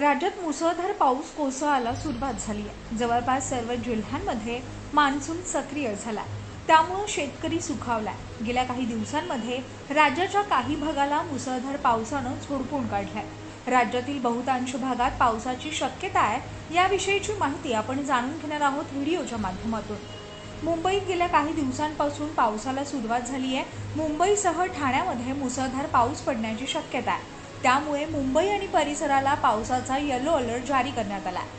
राज्यात मुसळधार पाऊस कोसळायला सुरुवात झाली आहे. जवळपास सर्व जिल्ह्यांमध्ये मान्सून सक्रिय झाला त्यामुळं शेतकरी सुखावलाय. गेल्या काही दिवसांमध्ये राज्याच्या काही भागाला मुसळधार पावसानं झोडपून काढलाय. राज्यातील बहुतांश भागात पावसाची शक्यता आहे याविषयीची माहिती आपण जाणून घेणार आहोत व्हिडिओच्या माध्यमातून. मुंबईत गेल्या काही दिवसांपासून पावसाला सुरुवात झाली आहे. मुंबईसह ठाण्यामध्ये मुसळधार पाऊस पडण्याची शक्यता आहे. त्यामुळे मुंबई आणि परिसराला पावसाचा येलो अलर्ट जारी करण्यात आला. आहे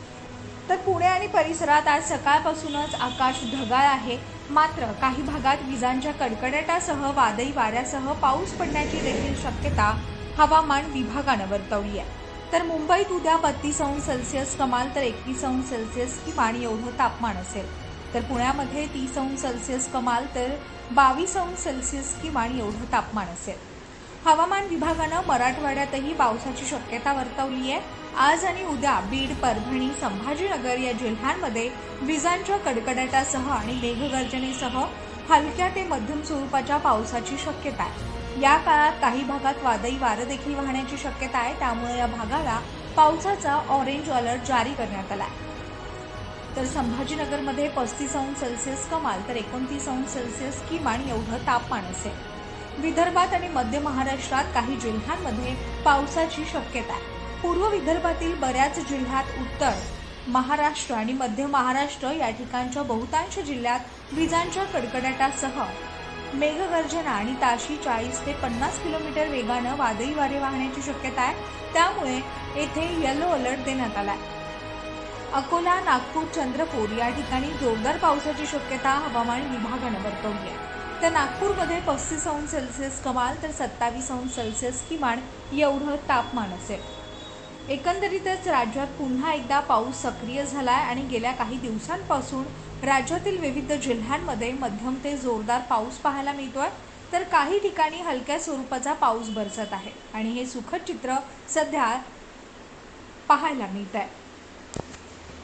तर पुणे आणि परिसरात आज सकाळपासूनच आकाश ढगाळ आहे. मात्र काही भागात विजांच्या कडकडाटासह वादळी वाऱ्यासह पाऊस पडण्याची देखील शक्यता हवामान विभागानं वर्तवली आहे. तर मुंबईत उद्या बत्तीस अंश सेल्सिअस कमाल तर एकवीस अंश सेल्सिअस किमान एवढं तापमान असेल. तर पुण्यामध्ये तीस अंश सेल्सिअस कमाल तर बावीस अंश सेल्सिअस किमान एवढं तापमान असेल. हवामान विभागानं मराठवाड्यातही पावसाची शक्यता वर्तवली आहे. आज आणि उद्या बीड परभणी संभाजीनगर या जिल्ह्यांमध्ये विजांच्या कडकडाटासह आणि मेघगर्जनेसह हलक्या ते मध्यम स्वरूपाच्या पावसाची शक्यता आहे. या काळात काही भागात वादळी वारं देखील वाहण्याची शक्यता आहे. त्यामुळे या भागाला पावसाचा ऑरेंज अलर्ट जारी करण्यात आला आहे. तर संभाजीनगरमध्ये पस्तीस अंश सेल्सिअस कमाल तर एकोणतीस अंश सेल्सिअस किमान एवढं तापमान असेल. विदर्भात आणि मध्य महाराष्ट्रात काही जिल्ह्यांमध्ये पावसाची शक्यता आहे. पूर्व विदर्भातील बऱ्याच जिल्ह्यात उत्तर महाराष्ट्र आणि मध्य महाराष्ट्र या ठिकाणच्या बहुतांश जिल्ह्यात विजांच्या कडकडाटासह मेघगर्जना आणि ताशी चाळीस ते पन्नास किलोमीटर वेगानं वादळी वारे वाहण्याची शक्यता आहे. त्यामुळे येथे येलो अलर्ट देण्यात आला आहे. अकोला नागपूर चंद्रपूर या ठिकाणी जोरदार पावसाची शक्यता हवामान विभागानं वर्तवली आहे. तर नागपूरमध्ये पस्तीस अंश सेल्सिअस कमाल तर सत्तावीस अंश सेल्सिअस किमान एवढं तापमान असेल. एकंदरीतच राज्यात पुन्हा एकदा पाऊस सक्रिय झाला आहे आणि गेल्या काही दिवसांपासून राज्यातील विविध जिल्ह्यांमध्ये मध्यम ते जोरदार पाऊस पाहायला मिळतो आहे तर काही ठिकाणी हलक्या स्वरूपाचा पाऊस बरसत आहे आणि हे सुखद चित्र सध्या पाहायला मिळत आहे